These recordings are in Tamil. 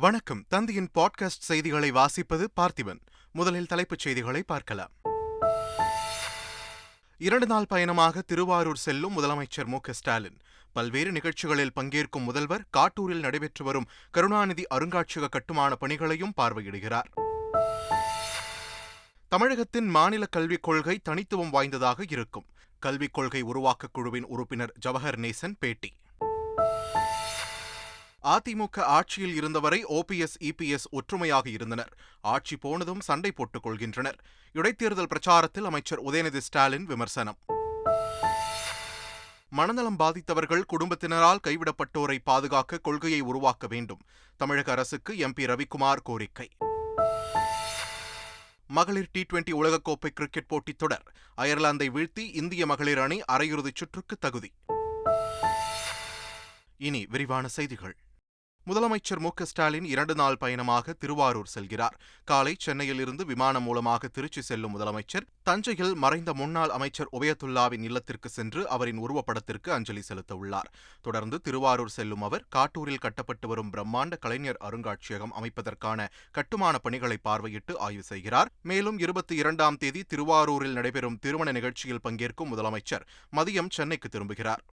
வணக்கம். தந்தையின் பாட்காஸ்ட் செய்திகளை வாசிப்பது பார்த்திபன். முதலில் தலைப்புச் செய்திகளை பார்க்கலாம். இரண்டு நாள் பயணமாக திருவாரூர் செல்லும் முதலமைச்சர் மு ஸ்டாலின். பல்வேறு நிகழ்ச்சிகளில் பங்கேற்கும் முதல்வர் காட்டூரில் நடைபெற்று வரும் கருணாநிதி அருங்காட்சியக கட்டுமான பணிகளையும் பார்வையிடுகிறார். தமிழகத்தின் மாநில கல்விக் கொள்கை தனித்துவம் வாய்ந்ததாக இருக்கும். கல்விக் கொள்கை உருவாக்க குழுவின் உறுப்பினர் ஜவஹர் நேசன் பேட்டி. அதிமுக ஆட்சியில் இருந்தவரை ஓபிஎஸ் இபிஎஸ் ஒற்றுமையாக இருந்தனர். ஆட்சி போனதும் சண்டை போட்டுக் கொள்கின்றனர். இடைத்தேர்தல் பிரச்சாரத்தில் அமைச்சர் உதயநிதி ஸ்டாலின் விமர்சனம். மனநலம் பாதித்தவர்கள் குடும்பத்தினரால் கைவிடப்பட்டோரை பாதுகாக்க கொள்கையை உருவாக்க வேண்டும். தமிழக அரசுக்கு எம்பி ரவிக்குமார் கோரிக்கை. மகளிர் டி டுவெண்டி உலகக்கோப்பை கிரிக்கெட் போட்டித் தொடர். அயர்லாந்தை வீழ்த்தி இந்திய மகளிர் அணி அரையிறுதிச் சுற்றுக்கு தகுதி. இனி விரிவான செய்திகள். முதலமைச்சர் மு ஸ்டாலின் இரண்டு நாள் பயணமாக திருவாரூர் செல்கிறார். காலை சென்னையில் இருந்து விமானம் மூலமாக திருச்சி செல்லும் முதலமைச்சர் தஞ்சையில் மறைந்த முன்னாள் அமைச்சர் உபயதுல்லாவின் இல்லத்திற்கு சென்று அவரின் உருவப்படத்திற்கு அஞ்சலி செலுத்த உள்ளார் தொடர்ந்து திருவாரூர் செல்லும் அவர் காட்டூரில் கட்டப்பட்டு வரும் பிரம்மாண்ட கலைஞர் அருங்காட்சியகம் அமைப்பதற்கான கட்டுமான பணிகளை பார்வையிட்டு ஆய்வு செய்கிறார். மேலும் இருபத்தி இரண்டாம் தேதி திருவாரூரில் நடைபெறும் திருமண நிகழ்ச்சியில் பங்கேற்கும் முதலமைச்சர் மதியம் சென்னைக்கு திரும்புகிறார்.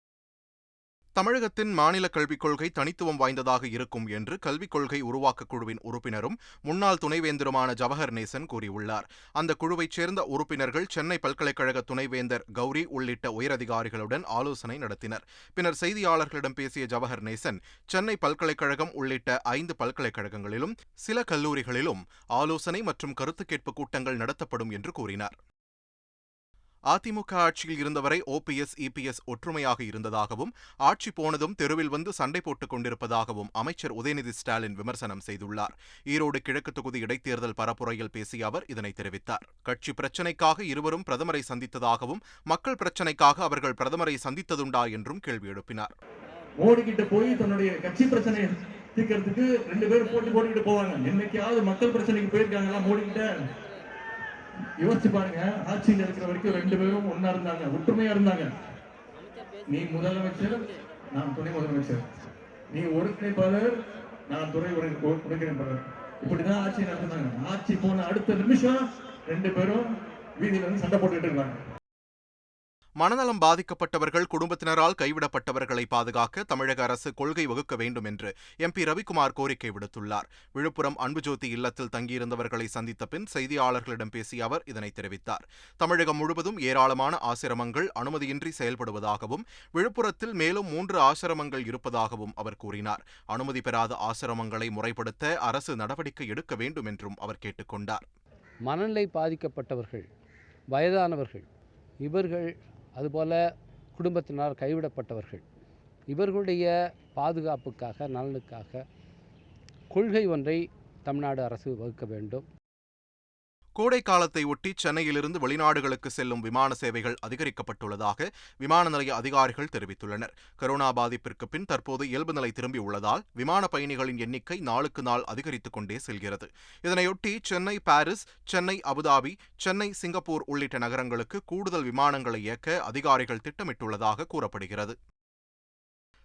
தமிழகத்தின் மாநில கல்விக் கொள்கை தனித்துவம் வாய்ந்ததாக இருக்கும் என்று கல்விக் கொள்கை உருவாக்கக் குழுவின் உறுப்பினரும் முன்னாள் துணைவேந்தருமான ஜவஹர் நேசன் கூறியுள்ளார். அந்த குழுவைச் சேர்ந்த உறுப்பினர்கள் சென்னை பல்கலைக்கழக துணைவேந்தர் கௌரி உள்ளிட்ட உயரதிகாரிகளுடன் ஆலோசனை நடத்தினர். பின்னர் செய்தியாளர்களிடம் பேசிய ஜவஹர் நேசன் சென்னை பல்கலைக்கழகம் உள்ளிட்ட ஐந்து பல்கலைக்கழகங்களிலும் சில கல்லூரிகளிலும் ஆலோசனை மற்றும் கருத்து கேட்பு கூட்டங்கள் நடத்தப்படும் என்று கூறினார். அதிமுக ஆட்சியில் இருந்தவரை ஓபிஎஸ் இபிஎஸ் ஒற்றுமையாக இருந்ததாகவும் ஆட்சி போனதும் தெருவில் வந்து சண்டை போட்டுக் கொண்டிருப்பதாகவும் அமைச்சர் உதயநிதி ஸ்டாலின் விமர்சனம் செய்துள்ளார். ஈரோடு கிழக்கு தொகுதி இடைத்தேர்தல் பரப்புரையில் பேசிய அவர் இதனை தெரிவித்தார். கட்சி பிரச்சினைக்காக இருவரும் பிரதமரை சந்தித்ததாகவும் மக்கள் பிரச்சினைக்காக அவர்கள் பிரதமரை சந்தித்ததுண்டா என்றும் கேள்வி எழுப்பினார். மோடி போய் தன்னுடைய கட்சி பிரச்சனையை தீர்க்கறதுக்கு ரெண்டு பேரும் போட்டி போட்டுக்கிட்டு போவாங்க. என்னைக்காவது மக்கள் பிரச்சனைக்கு போயிருக்காங்களா? மோடி கிட்ட யோசிச்சு பாருங்க ஆட்சியில் இருக்கிற வரைக்கும் ரெண்டு பேரும் ஒன்னா இருந்தாங்க ஒற்றுமையா இருந்தாங்க. நீ முதலமைச்சர் நான் துணை முதலமைச்சர். நீ ஒருங்கிணைப்பாளர் நான் துறை ஒருங்கிணைப்பாளர். இப்படிதான் ஆட்சி நடத்தினாங்க. ஆட்சி போன அடுத்த நிமிஷம் ரெண்டு பேரும் வீதியில இருந்து சண்டை போட்டுக்கிட்டு இருக்காங்க மனநலம் பாதிக்கப்பட்டவர்கள் குடும்பத்தினரால் கைவிடப்பட்டவர்களை பாதுகாக்க தமிழக அரசு கொள்கை வகுக்க வேண்டும் என்று எம்பி ரவிக்குமார் கோரிக்கை விடுத்துள்ளார். விழுப்புரம் அன்புஜோதி இல்லத்தில் தங்கியிருந்தவர்களை சந்தித்த பின் செய்தியாளர்களிடம் பேசிய அவர் இதனை தெரிவித்தார். தமிழகம் முழுவதும் ஏராளமான ஆசிரமங்கள் அனுமதியின்றி செயல்படுவதாகவும் விழுப்புரத்தில் மேலும் மூன்று ஆசிரமங்கள் இருப்பதாகவும் அவர் கூறினார். அனுமதி பெறாத ஆசிரமங்களை முறைப்படுத்த அரசு நடவடிக்கை எடுக்க வேண்டும் என்றும் அவர் கேட்டுக்கொண்டார். மனநிலை பாதிக்கப்பட்டவர்கள் வயதானவர்கள் இவர்கள் அதுபோல் குடும்பத்தினால் கைவிடப்பட்டவர்கள். இவர்களுடைய பாதுகாப்புக்காக நலனுக்காக கொள்கை ஒன்றை தமிழ்நாடு அரசு வகுக்க வேண்டும். கோடை காலத்தை ஒட்டி சென்னையிலிருந்து வெளிநாடுகளுக்கு செல்லும் விமான சேவைகள் அதிகரிக்கப்பட்டுள்ளதாக விமான நிலைய அதிகாரிகள் தெரிவித்துள்ளனர். கரோனா பாதிப்பிற்கு பின் தற்போது இயல்பு நிலை திரும்பியுள்ளதால் விமான பயணிகளின் எண்ணிக்கை நாளுக்கு நாள் அதிகரித்துக் கொண்டே செல்கிறது. இதனையொட்டி Chennai Paris Chennai Abu Dhabi Chennai Singapore உள்ளிட்ட நகரங்களுக்கு கூடுதல் விமானங்களை இயக்க அதிகாரிகள் திட்டமிட்டுள்ளதாக கூறப்படுகிறது.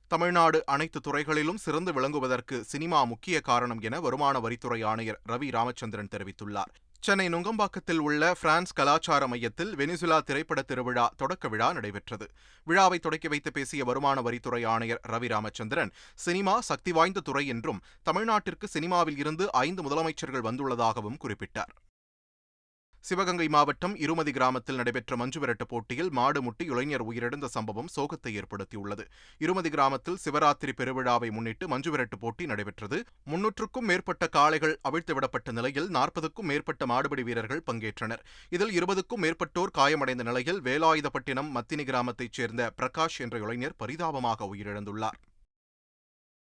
தமிழ்நாடு அனைத்து துறைகளிலும் சிறந்து விளங்குவதற்கு சினிமா முக்கிய காரணம் என வருமான வரித்துறை ஆணையர் ரவி ராமச்சந்திரன் தெரிவித்துள்ளார். சென்னை நுங்கம்பாக்கத்தில் உள்ள பிரான்ஸ் கலாச்சார மையத்தில் வெனிசுலா திரைப்பட திருவிழா தொடக்க விழா நடைபெற்றது. விழாவை தொடக்கி வைத்து பேசிய வருமான வரித்துறை ஆணையர் ரவி ராமச்சந்திரன் சினிமா சக்தி வாய்ந்த துறை என்றும் தமிழ்நாட்டிற்கு சினிமாவில் இருந்து ஐந்து முதலமைச்சர்கள் வந்துள்ளதாகவும் குறிப்பிட்டார். சிவகங்கை மாவட்டம் இருமதி கிராமத்தில் நடைபெற்ற மஞ்சுவிரட்டு போட்டியில் மாடு முட்டி இளைஞர் உயிரிழந்த சம்பவம் சோகத்தை ஏற்படுத்தியுள்ளது. இருமதி கிராமத்தில் சிவராத்திரி பெருவிழாவை முன்னிட்டு மஞ்சுவிரட்டு போட்டி நடைபெற்றது. முன்னூற்றுக்கும் மேற்பட்ட காளைகள் அவிழ்த்துவிடப்பட்ட நிலையில் நாற்பதுக்கும் மேற்பட்ட மாடுபிடி வீரர்கள் பங்கேற்றனர். இதில் இருபதுக்கும் மேற்பட்டோர் காயமடைந்த நிலையில் வேலாயுதப்பட்டினம் மத்தினி கிராமத்தைச் சேர்ந்த பிரகாஷ் என்ற இளைஞர் பரிதாபமாக உயிரிழந்துள்ளார்.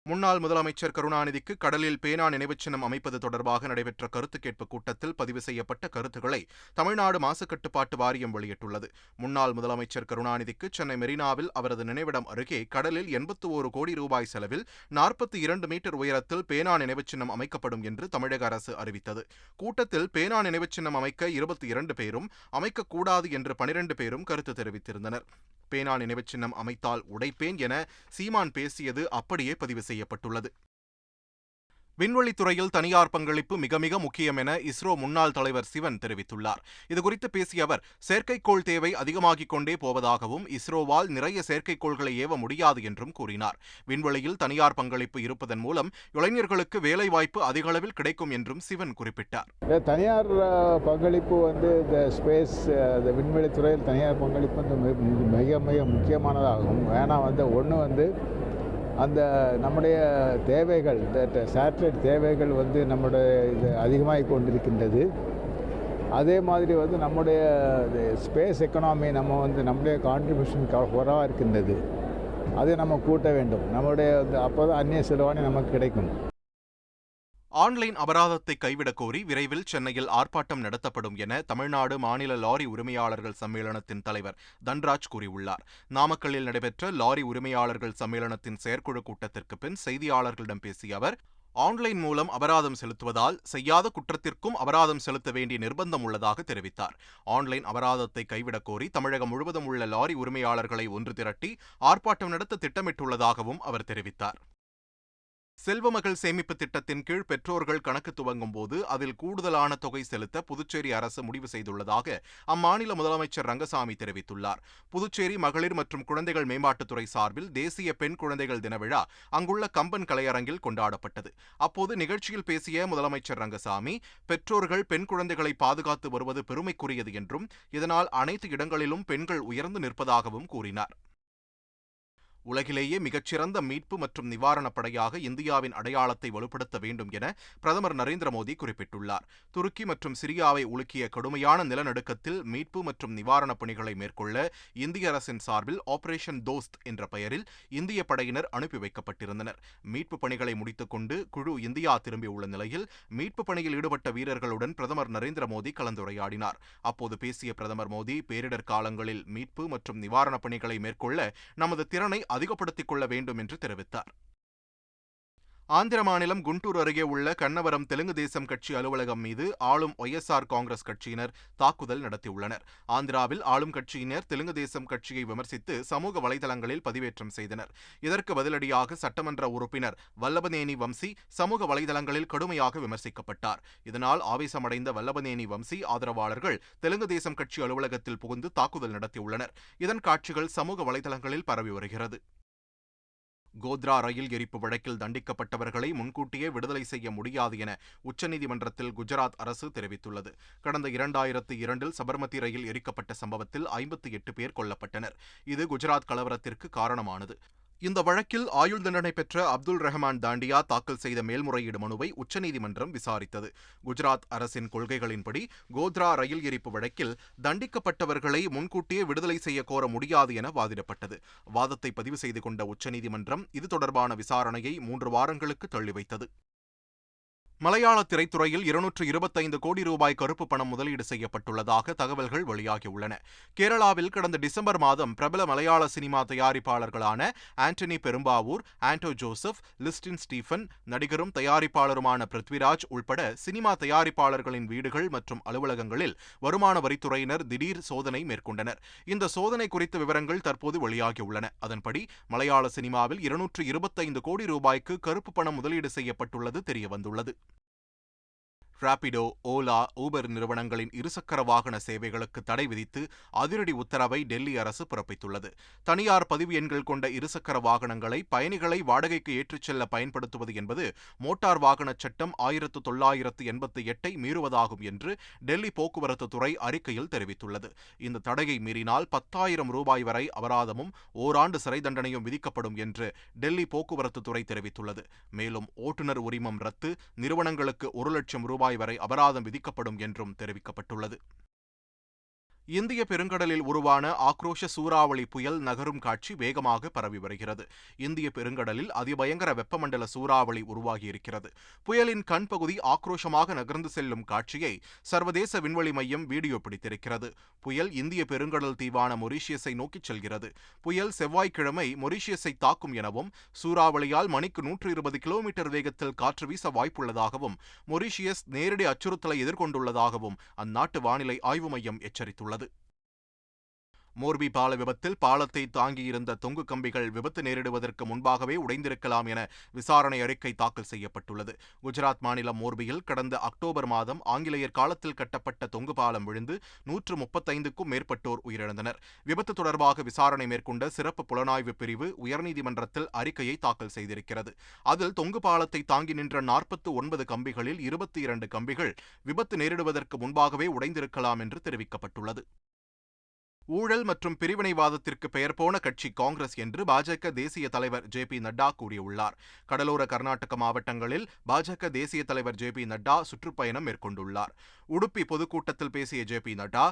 முன்னாள் முதலமைச்சர் கருணாநிதிக்கு கடலில் பேனா நினைவுச் சின்னம் அமைப்பது தொடர்பாக நடைபெற்ற கருத்து கேட்பு கூட்டத்தில் பதிவு செய்யப்பட்ட கருத்துக்களை தமிழ்நாடு மாசுக்கட்டுப்பாட்டு வாரியம் வெளியிட்டுள்ளது. முன்னாள் முதலமைச்சர் கருணாநிதிக்கு சென்னை மெரினாவில் அவரது நினைவிடம் அருகே கடலில் எண்பத்து ஒரு கோடி ரூபாய் செலவில் நாற்பத்தி இரண்டு மீட்டர் உயரத்தில் பேனா நினைவுச் சின்னம் அமைக்கப்படும் என்று தமிழக அரசு அறிவித்தது. கூட்டத்தில் பேனா நினைவுச் சின்னம் அமைக்க இருபத்தி இரண்டு பேரும் அமைக்கக்கூடாது என்று பனிரெண்டு பேரும் கருத்து தெரிவித்திருந்தனர். பேனா நினைவுச்சின்னம் அமைத்தால் உடைப்பேன் என சீமான் பேசியது அப்படியே பதிவு செய்யப்பட்டுள்ளது. விண்வெளித்துறையில் தனியார் பங்களிப்பு மிக மிக முக்கியம் என இஸ்ரோ முன்னாள் தலைவர் சிவன் தெரிவித்துள்ளார். இதுகுறித்து பேசிய அவர் செயற்கைக்கோள் தேவை அதிகமாகிக் கொண்டே போவதாகவும் இஸ்ரோவால் நிறைய செயற்கைக்கோள்களை ஏவ முடியாது என்றும் கூறினார். விண்வெளியில் தனியார் பங்களிப்பு இருப்பதன் மூலம் இளைஞர்களுக்கு வேலைவாய்ப்பு அதிக அளவில் கிடைக்கும் என்றும் சிவன் குறிப்பிட்டார். தனியார் பங்களிப்பு வந்து இந்த ஸ்பேஸ் அஹ், இந்த தனியார் பங்களிப்பு வந்து மிக- மிக மிக முக்கியமானதாகும் ஏன்னா வந்து ஒன்று வந்து அந்த நம்முடைய தேவைகள் இந்த சேட்டலைட் தேவைகள் வந்து நம்முடைய இது அதிகமாகி கொண்டிருக்கின்றது. அதே மாதிரி வந்து நம்முடைய ஸ்பேஸ் எக்கனாமி நம்ம வந்து நம்முடைய கான்ட்ரிபியூஷன் குறவாக இருக்கின்றது. அதை நம்ம கூட்ட வேண்டும். நம்முடைய அப்போ தான் அந்நிய செலவாணி நமக்கு கிடைக்கும். ஆன்லைன் அபராதத்தை கைவிடக் கோரி விரைவில் சென்னையில் ஆர்ப்பாட்டம் நடத்தப்படும் என தமிழ்நாடு மாநில லாரி உரிமையாளர்கள் சம்மேளனத்தின் தலைவர் தன்ராஜ் கூறியுள்ளார். நாமக்கல்லில் நடைபெற்ற லாரி உரிமையாளர்கள் சம்மேளனத்தின் செயற்குழு கூட்டத்திற்கு பின் செய்தியாளர்களிடம் பேசிய அவர் ஆன்லைன் மூலம் அபராதம் செலுத்துவதால் செய்யாத குற்றத்திற்கும் அபராதம் செலுத்த வேண்டிய நிர்பந்தம் உள்ளதாக தெரிவித்தார். ஆன்லைன் அபராதத்தை கைவிடக் கோரி தமிழகம் முழுவதும் உள்ள லாரி உரிமையாளர்களை ஒன்று திரட்டி ஆர்ப்பாட்டம் நடத்த திட்டமிட்டுள்ளதாகவும் அவர் தெரிவித்தார். செல்வமகள் சேமிப்பு திட்டத்தின் கீழ் பெற்றோர்கள் கணக்கு துவங்கும் போது அதில் கூடுதலான தொகை செலுத்த புதுச்சேரி அரசு முடிவு செய்துள்ளதாக அம்மாநில முதலமைச்சர் ரங்கசாமி தெரிவித்துள்ளார். புதுச்சேரி மகளிர் மற்றும் குழந்தைகள் மேம்பாட்டுத்துறை சார்பில் தேசிய பெண் குழந்தைகள் தின விழா அங்குள்ள கம்பன் கலையரங்கில் கொண்டாடப்பட்டது. அப்போது நிகழ்ச்சியில் பேசிய முதலமைச்சர் ரங்கசாமி பெற்றோர்கள் பெண் குழந்தைகளை பாதுகாத்து வருவது பெருமைக்குரியது என்றும் இதனால் அனைத்து இடங்களிலும் பெண்கள் உயர்ந்து நிற்பதாகவும் கூறினார். உலகிலேயே மிகச்சிறந்த மீட்பு மற்றும் நிவாரணப் படையாக இந்தியாவின் அடையாளத்தை வலுப்படுத்த வேண்டும் என பிரதமர் நரேந்திர மோடி குறிப்பிட்டுள்ளார். துருக்கி மற்றும் சிரியாவை உலுக்கிய கடுமையான நிலநடுக்கத்தில் மீட்பு மற்றும் நிவாரணப் பணிகளை மேற்கொள்ள இந்திய அரசின் சார்பில் ஆபரேஷன் தோஸ்த் என்ற பெயரில் இந்திய படையினர் அனுப்பி வைக்கப்பட்டிருந்தனர். மீட்பு பணிகளை முடித்துக் கொண்டு குழு இந்தியா திரும்பியுள்ள நிலையில் மீட்பு பணியில் ஈடுபட்ட வீரர்களுடன் பிரதமர் நரேந்திர மோடி கலந்துரையாடினார். அப்போது பேசிய பிரதமர் மோடி பேரிடர் காலங்களில் மீட்பு மற்றும் நிவாரணப் பணிகளை மேற்கொள்ள நமது திறனை அதிகப்படுத்திக் கொள்ள வேண்டும் என்று தெரிவித்தார். ஆந்திர மாநிலம் குண்டூர் அருகே உள்ள கண்ணவரம் தெலுங்கு தேசம் கட்சி அலுவலகம் மீது ஆளும் ஒய்எஸ்ஆர் காங்கிரஸ் கட்சியினர் தாக்குதல் நடத்தியுள்ளனர். ஆந்திராவில் ஆளும் கட்சியினர் தெலுங்கு தேசம் கட்சியை விமர்சித்து சமூக வலைதளங்களில் பதிவேற்றம் செய்தனர். இதற்கு பதிலடியாக சட்டமன்ற உறுப்பினர் வல்லபநேனி வம்சி சமூக வலைதளங்களில் கடுமையாக விமர்சிக்கப்பட்டார். இதனால் ஆவேசமடைந்த வல்லபநேனி வம்சி ஆதரவாளர்கள் தெலுங்கு தேசம் கட்சி அலுவலகத்தில் புகுந்து தாக்குதல் நடத்தியுள்ளனர். இதன் காட்சிகள் சமூக வலைதளங்களில் பரவி வருகிறது. கோத்ரா ரயில் எரிப்பு வழக்கில் தண்டிக்கப்பட்டவர்களை முன்கூட்டியே விடுதலை செய்ய முடியாது என உச்சநீதிமன்றத்தில் குஜராத் அரசு தெரிவித்துள்ளது. கடந்த இரண்டாயிரத்து இரண்டில் சபர்மதி ரயில் எரிக்கப்பட்ட சம்பவத்தில் ஐம்பத்தி எட்டு பேர் கொல்லப்பட்டனர். இது குஜராத் கலவரத்திற்கு காரணமானது. இந்த வழக்கில் ஆயுள் தண்டனை பெற்ற அப்துல் ரஹ்மான் தாண்டியா தாக்கல் செய்த மேல்முறையீடு மனுவை உச்சநீதிமன்றம் விசாரித்தது. குஜராத் அரசின் கொள்கைகளின்படி கோத்ரா ரயில் எரிப்பு வழக்கில் தண்டிக்கப்பட்டவர்களை முன்கூட்டியே விடுதலை செய்ய கோர முடியாது என வாதிடப்பட்டது. வாதத்தை பதிவு செய்து கொண்ட உச்சநீதிமன்றம் இது தொடர்பான விசாரணையை மூன்று வாரங்களுக்கு தள்ளி வைத்தது மலையாள திரைத்துறையில் இருநூற்று இருபத்தைந்து கோடி ரூபாய் கருப்பு பணம் முதலீடு செய்யப்பட்டுள்ளதாக தகவல்கள் வெளியாகியுள்ளன. கேரளாவில் கடந்த டிசம்பர் மாதம் பிரபல மலையாள சினிமா தயாரிப்பாளர்களான ஆண்டனி பெரும்பாவூர் ஆண்டோ ஜோசப் லிஸ்டின் ஸ்டீஃபன் நடிகரும் தயாரிப்பாளருமான பிருத்விராஜ் உள்பட சினிமா தயாரிப்பாளர்களின் வீடுகள் மற்றும் அலுவலகங்களில் வருமான வரித்துறையினர் திடீர் சோதனை மேற்கொண்டனர். இந்த சோதனை குறித்த விவரங்கள் தற்போது வெளியாகியுள்ளன. அதன்படி மலையாள சினிமாவில் இருநூற்று இருபத்தைந்து கோடி ரூபாய்க்கு கருப்பு பணம் முதலீடு செய்யப்பட்டுள்ளது தெரியவந்துள்ளது. ராபிடோ ஓலா ஊபர் நிறுவனங்களின் இருசக்கர வாகன சேவைகளுக்கு தடை விதித்து அதிரடி உத்தரவை டெல்லி அரசு பிறப்பித்துள்ளது. தனியார் பதிவு எண்கள் கொண்ட இருசக்கர வாகனங்களை பயணிகளை வாடகைக்கு ஏற்றிச் செல்ல பயன்படுத்துவது என்பது மோட்டார் வாகன சட்டம் ஆயிரத்து தொள்ளாயிரத்து எண்பத்தி எட்டை மீறுவதாகும் என்று டெல்லி போக்குவரத்து துறை அறிக்கையில் தெரிவித்துள்ளது. இந்த தடையை மீறினால் பத்தாயிரம் ரூபாய் வரை அபராதமும் ஓராண்டு சிறை தண்டனையும் விதிக்கப்படும் என்று டெல்லி போக்குவரத்து துறை தெரிவித்துள்ளது. மேலும் ஓட்டுநர் உரிமம் ரத்து நிறுவனங்களுக்கு ஒரு லட்சம் ரூபாய் ரூபாய் வரை அபராதம் விதிக்கப்படும் என்றும் தெரிவிக்கப்பட்டுள்ளது. இந்திய பெருங்கடலில் உருவான ஆக்ரோஷ சூறாவளி புயல் நகரும் காட்சி வேகமாக பரவி வருகிறது. இந்திய பெருங்கடலில் அதிபயங்கர வெப்பமண்டல சூறாவளி உருவாகியிருக்கிறது. புயலின் கண் பகுதி ஆக்ரோஷமாக நகர்ந்து செல்லும் காட்சியை சர்வதேச விண்வெளி மையம் வீடியோ பிடித்திருக்கிறது. புயல் இந்திய பெருங்கடல் தீவான மொரீஷியஸை நோக்கிச் செல்கிறது. புயல் செவ்வாய்க்கிழமை மொரீஷியஸை தாக்கும் எனவும் சூறாவளியால் மணிக்கு நூற்று இருபது கிலோமீட்டர் வேகத்தில் காற்று வீச வாய்ப்புள்ளதாகவும் மொரீஷியஸ் நேரடி அச்சுறுத்தலை எதிர்கொண்டுள்ளதாகவும் அந்நாட்டு வானிலை ஆய்வு மையம் எச்சரித்துள்ளது. ഉള്ളത് மோர்பி பால விபத்தில் பாலத்தை தாங்கியிருந்த தொங்கு கம்பிகள் விபத்து நேரிடுவதற்கு முன்பாகவே உடைந்திருக்கலாம் என விசாரணை அறிக்கை தாக்கல் செய்யப்பட்டுள்ளது. குஜராத் மாநிலம் மோர்பியில் கடந்த அக்டோபர் மாதம் ஆங்கிலேயர் காலத்தில் கட்டப்பட்ட தொங்கு பாலம் விழுந்து நூற்று முப்பத்தைந்துக்கும் மேற்பட்டோர் உயிரிழந்தனர். விபத்து தொடர்பாக விசாரணை மேற்கொண்ட சிறப்பு புலனாய்வு பிரிவு உயர்நீதிமன்றத்தில் அறிக்கையை தாக்கல் செய்திருக்கிறது. அதில் தொங்கு பாலத்தை தாங்கி நின்ற நாற்பத்து ஒன்பது கம்பிகளில் இருபத்தி இரண்டு கம்பிகள் விபத்து நேரிடுவதற்கு முன்பாகவே உடைந்திருக்கலாம் என்று தெரிவிக்கப்பட்டுள்ளது. ஊழல் மற்றும் பிரிவினைவாதத்திற்கு பெயர் போன கட்சி காங்கிரஸ் என்று பாஜக தேசிய தலைவர் ஜே பி நட்டா கூறியுள்ளார். கடலோர கர்நாடக மாவட்டங்களில் பாஜக தேசிய தலைவர் ஜே பி நட்டா சுற்றுப்பயணம் மேற்கொண்டுள்ளார். உடுப்பி பொதுக்கூட்டத்தில் பேசிய ஜே பி நட்டா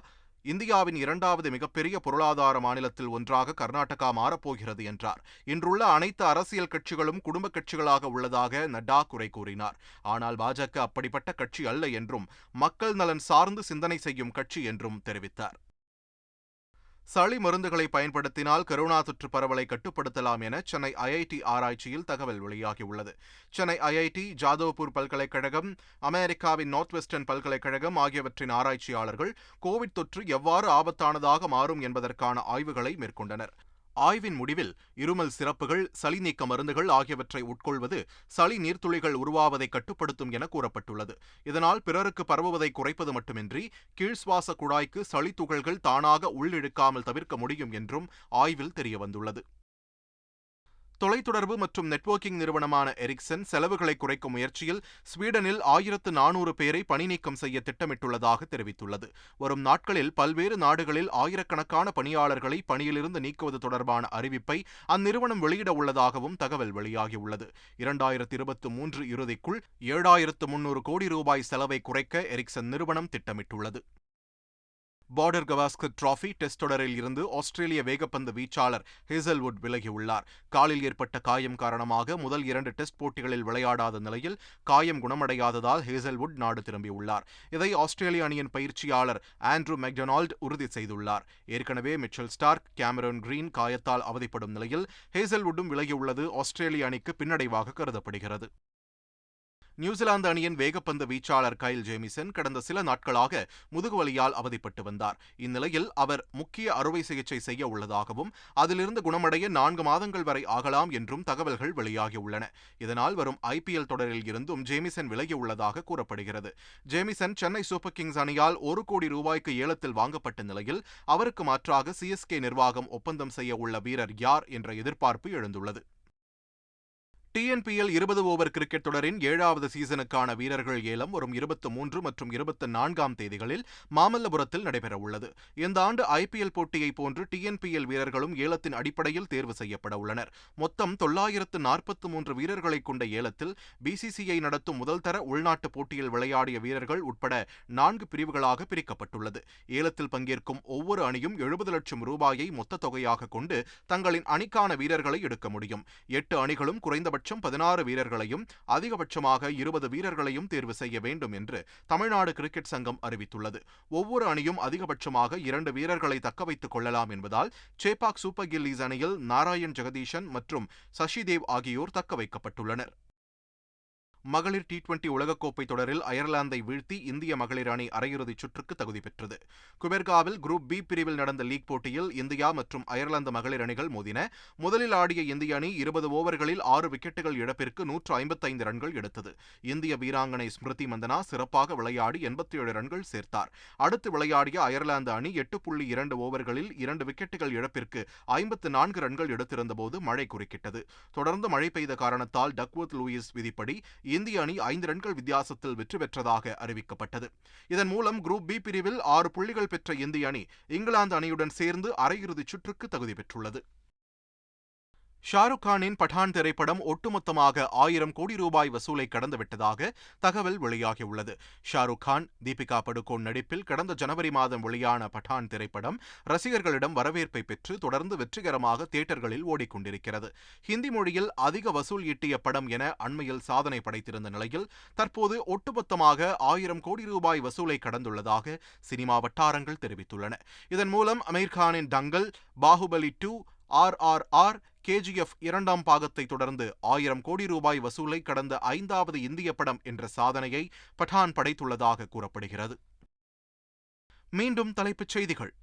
இந்தியாவின் இரண்டாவது மிகப்பெரிய பொருளாதார மாநிலத்தில் ஒன்றாக கர்நாடகா மாறப்போகிறது என்றார். இன்றுள்ள அனைத்து அரசியல் கட்சிகளும் குடும்ப கட்சிகளாக உள்ளதாக நட்டா குறை கூறினார். ஆனால் பாஜக அப்படிப்பட்ட கட்சி அல்ல என்றும் மக்கள் நலன் சார்ந்து சிந்தனை செய்யும் கட்சி என்றும் தெரிவித்தார். சளி மருந்துகளை பயன்படுத்தினால் கரோனா தொற்று பரவலை கட்டுப்படுத்தலாம் என சென்னை ஐஐடி ஆராய்ச்சியில் தகவல் வெளியாகியுள்ளது. சென்னை ஐஐடி ஜாதவ்பூர் பல்கலைக்கழகம் அமெரிக்காவின் நார்த் வெஸ்டர்ன் பல்கலைக்கழகம் ஆகியவற்றின் ஆராய்ச்சியாளர்கள் கோவிட் தொற்று எவ்வாறு ஆபத்தானதாக மாறும் என்பதற்கான ஆய்வுகளை மேற்கொண்டனர். ஆய்வின் முடிவில் இருமல் சிறப்புகள் சளி நீக்க மருந்துகள் ஆகியவற்றை உட்கொள்வது சளி நீர்த்துளிகள் உருவாவதை கட்டுப்படுத்தும் என கூறப்பட்டுள்ளது. இதனால் பிறருக்கு பரவுவதை குறைப்பது மட்டுமின்றி கீழ் சுவாச குழாய்க்கு சளி துகள்கள் தானாக உள்ளிழுக்காமல் தவிர்க்க முடியும் என்றும் ஆய்வில் தெரியவந்துள்ளது. தொலைத்தொடர்பு மற்றும் நெட்வொர்க்கிங் நிறுவனமான எரிக்சன் செலவுகளை குறைக்கும் முயற்சியில் ஸ்வீடனில் ஆயிரத்து நானூறு பேரை பணிநீக்கம் செய்ய திட்டமிட்டுள்ளதாக தெரிவித்துள்ளது. வரும் நாட்களில் பல்வேறு நாடுகளில் ஆயிரக்கணக்கான பணியாளர்களை பணியிலிருந்து நீக்குவது தொடர்பான அறிவிப்பை அந்நிறுவனம் வெளியிட உள்ளதாகவும் தகவல் வெளியாகியுள்ளது. இரண்டாயிரத்து இருபத்தி மூன்று இறுதிக்குள் ஏழாயிரத்து முன்னூறு கோடி ரூபாய் செலவை குறைக்க எரிக்சன் நிறுவனம் திட்டமிட்டுள்ளது. பார்டர் கவாஸ்கர் டிராஃபி டெஸ்ட் தொடரில் இருந்து ஆஸ்திரேலிய வேகப்பந்து வீச்சாளர் ஹேசல்வுட் விலகியுள்ளார். காலில் ஏற்பட்ட காயம் காரணமாக முதல் இரண்டு டெஸ்ட் போட்டிகளில் விளையாடாத நிலையில் காயம் குணமடையாததால் ஹேசல்வுட் நாடு திரும்பியுள்ளார். இதை ஆஸ்திரேலிய அணியின் பயிற்சியாளர் ஆண்ட்ரூ மெக்டொனால்டு உறுதி செய்துள்ளார். ஏற்கனவே மிச்சல் ஸ்டார்க் கேமரோன் கிரீன் காயத்தால் அவதிப்படும் நிலையில் ஹேசல்வுட்டும் விலகியுள்ளது ஆஸ்திரேலிய அணிக்கு பின்னடைவாக கருதப்படுகிறது. நியூசிலாந்து அணியின் வேகப்பந்து வீச்சாளர் கைல் ஜேமிசன் கடந்த சில நாட்களாக முதுகுவலியால் அவதிப்பட்டு வந்தார். இந்நிலையில் அவர் முக்கிய அறுவை சிகிச்சை செய்ய உள்ளதாகவும் அதிலிருந்து குணமடைய நான்கு மாதங்கள் வரை ஆகலாம் என்றும் தகவல்கள் வெளியாகியுள்ளன. இதனால் வரும் ஐபிஎல் தொடரில் இருந்தும் ஜேமிசன் விலகியுள்ளதாக கூறப்படுகிறது. ஜேமிசன் சென்னை சூப்பர் கிங்ஸ் அணியால் ஒரு கோடி ரூபாய்க்கு ஏலத்தில் வாங்கப்பட்ட நிலையில் அவருக்கு மாற்றாக சிஎஸ்கே நிர்வாகம் ஒப்பந்தம் செய்ய உள்ள வீரர் யார் என்ற எதிர்பார்ப்பு எழுந்துள்ளது. டிஎன்பிஎல் இருபது ஓவர் கிரிக்கெட் தொடரின் ஏழாவது சீசனுக்கான வீரர்கள் ஏலம் வரும் இருபத்தி மூன்று மற்றும் இருபத்தி நான்காம் தேதிகளில் மாமல்லபுரத்தில் நடைபெறவுள்ளது. இந்த ஆண்டு ஐபிஎல் போட்டியை போன்று டிஎன்பிஎல் வீரர்களும் ஏலத்தின் அடிப்படையில் தேர்வு செய்யப்பட உள்ளனர். மொத்தம் தொள்ளாயிரத்து நாற்பத்தி மூன்று வீரர்களை கொண்ட ஏலத்தில் பிசிசிஐ நடத்தும் முதல்தர உள்நாட்டு போட்டியில் விளையாடிய வீரர்கள் உட்பட நான்கு பிரிவுகளாக பிரிக்கப்பட்டுள்ளது. ஏலத்தில் பங்கேற்கும் ஒவ்வொரு அணியும் எழுபது லட்சம் ரூபாயை மொத்த தொகையாக கொண்டு தங்களின் அணிக்கான வீரர்களை எடுக்க முடியும். எட்டு அணிகளும் குறைந்தபட்ச குறைந்தபட்சம் பதினாறு வீரர்களையும் அதிகபட்சமாக இருபது வீரர்களையும் தேர்வு செய்ய வேண்டும் என்று தமிழ்நாடு கிரிக்கெட் சங்கம் அறிவித்துள்ளது. ஒவ்வொரு அணியும் அதிகபட்சமாக இரண்டு வீரர்களை தக்கவைத்துக் கொள்ளலாம் என்பதால் சேப்பாக் சூப்பர் கில்லிஸ் அணியில் நாராயண் ஜெகதீஷன் மற்றும் சசிதேவ் ஆகியோர் தக்க வைக்கப்பட்டுள்ளனர். மகளிர் டி டுவெண்டி உலகக்கோப்பை தொடரில் அயர்லாந்தை வீழ்த்தி இந்திய மகளிர் அணி அரையிறுதிச் சுற்றுக்கு தகுதி பெற்றது. குபெர்காவில் குரூப் பி பிரிவில் நடந்த லீக் போட்டியில் இந்தியா மற்றும் அயர்லாந்து மகளிர் அணிகள் மோதின. முதலில் ஆடிய இந்திய அணி இருபது ஓவர்களில் ஆறு விக்கெட்டுகள் இழப்பிற்கு நூற்று ஐம்பத்தைந்து ரன்கள் எடுத்தது. இந்திய வீராங்கனை ஸ்மிருதி மந்தனா சிறப்பாக விளையாடி எண்பத்தி ஏழு ரன்கள் சேர்த்தார். அடுத்து விளையாடிய அயர்லாந்து அணி எட்டு புள்ளி இரண்டு ஓவர்களில் இரண்டு விக்கெட்டுகள் இழப்பிற்கு ஐம்பத்து நான்கு ரன்கள் எடுத்திருந்தபோது மழை குறுக்கிட்டது. தொடர்ந்து மழை பெய்த காரணத்தால் டக்வர்த் லூயிஸ் விதிப்படி இந்திய அணி ஐந்து ரன்கள் வித்தியாசத்தில் வெற்றி பெற்றதாக அறிவிக்கப்பட்டது. இதன் மூலம் குரூப் பி பிரிவில் ஆறு புள்ளிகள் பெற்ற இந்திய அணி இங்கிலாந்து அணியுடன் சேர்ந்து அரையிறுதிச் சுற்றுக்கு தகுதி பெற்றுள்ளது. ஷாருக் கானின் பठान திரைப்படம் ஒட்டுமொத்தமாக ஆயிரம் கோடி ரூபாய் வசூலை கடந்துவிட்டதாக தகவல் வெளியாகியுள்ளது. ஷாருக் கான் தீபிகா படுகோன் நடிப்பில் கடந்த ஜனவரி மாதம் வெளியான பठान திரைப்படம் ரசிகர்களிடம் வரவேற்பை பெற்று தொடர்ந்து வெற்றிகரமாக தியேட்டர்களில் ஓடிக்கொண்டிருக்கிறது. ஹிந்தி மொழியில் அதிக வசூல் ஈட்டிய படம் என அண்மையில் சாதனை படைத்திருந்த நிலையில் தற்போது ஒட்டுமொத்தமாக ஆயிரம் கோடி ரூபாய் வசூலை கடந்துள்ளதாக சினிமா வட்டாரங்கள் தெரிவித்துள்ளன. இதன் மூலம் அமீர்கானின் Dangal Baahubali two R R R KGF இரண்டாம் பாகத்தை தொடர்ந்து ஆயிரம் கோடி ரூபாய் வசூலை கடந்த ஐந்தாவது இந்திய படம் என்ற சாதனையை பட்டான் படைத்துள்ளதாக கூறப்படுகிறது. மீண்டும் தலைப்புச் செய்திகள்.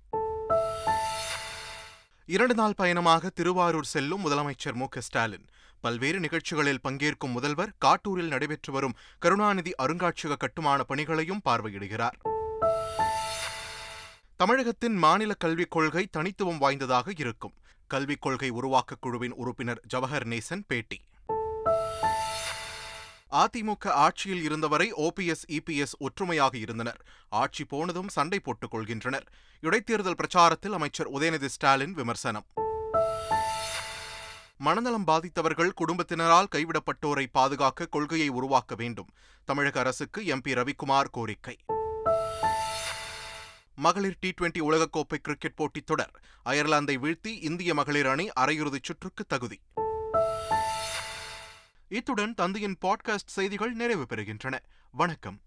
இரண்டு நாள் பயணமாக திருவாரூர் செல்லும் முதலமைச்சர் மு ஸ்டாலின். பல்வேறு நிகழ்ச்சிகளில் பங்கேற்கும் முதல்வர் காட்டூரில் நடைபெற்று வரும் கருணாநிதி அருங்காட்சியக கட்டுமான பணிகளையும் பார்வையிடுகிறார். தமிழகத்தின் மாநில கல்விக் கொள்கை தனித்துவம் வாய்ந்ததாக இருக்கும். கல்விக் கொள்கை உருவாக்கக் குழுவின் உறுப்பினர் ஜவஹர் நேசன் பேட்டி. அதிமுக ஆட்சியில் இருந்தவரை ஓபிஎஸ் இபிஎஸ் ஒற்றுமையாக இருந்தனர். ஆட்சி போனதும் சண்டை போட்டுக் கொள்கின்றனர். இடைத்தேர்தல் பிரச்சாரத்தில் அமைச்சர் உதயநிதி ஸ்டாலின் விமர்சனம். மனநலம் பாதித்தவர்கள் குடும்பத்தினரால் கைவிடப்பட்டோரை பாதுகாக்க கொள்கையை உருவாக்க வேண்டும். தமிழக அரசுக்கு எம்பி ரவிக்குமார் கோரிக்கை. மகளிர் டி டுவெண்டி உலகக்கோப்பை கிரிக்கெட் போட்டித் தொடர். அயர்லாந்தை வீழ்த்தி இந்திய மகளிர் அணி அரையிறுதிச் சுற்றுக்கு தகுதி. இத்துடன் தந்தையின் பாட்காஸ்ட் செய்திகள் நிறைவு பெறுகின்றன. வணக்கம்.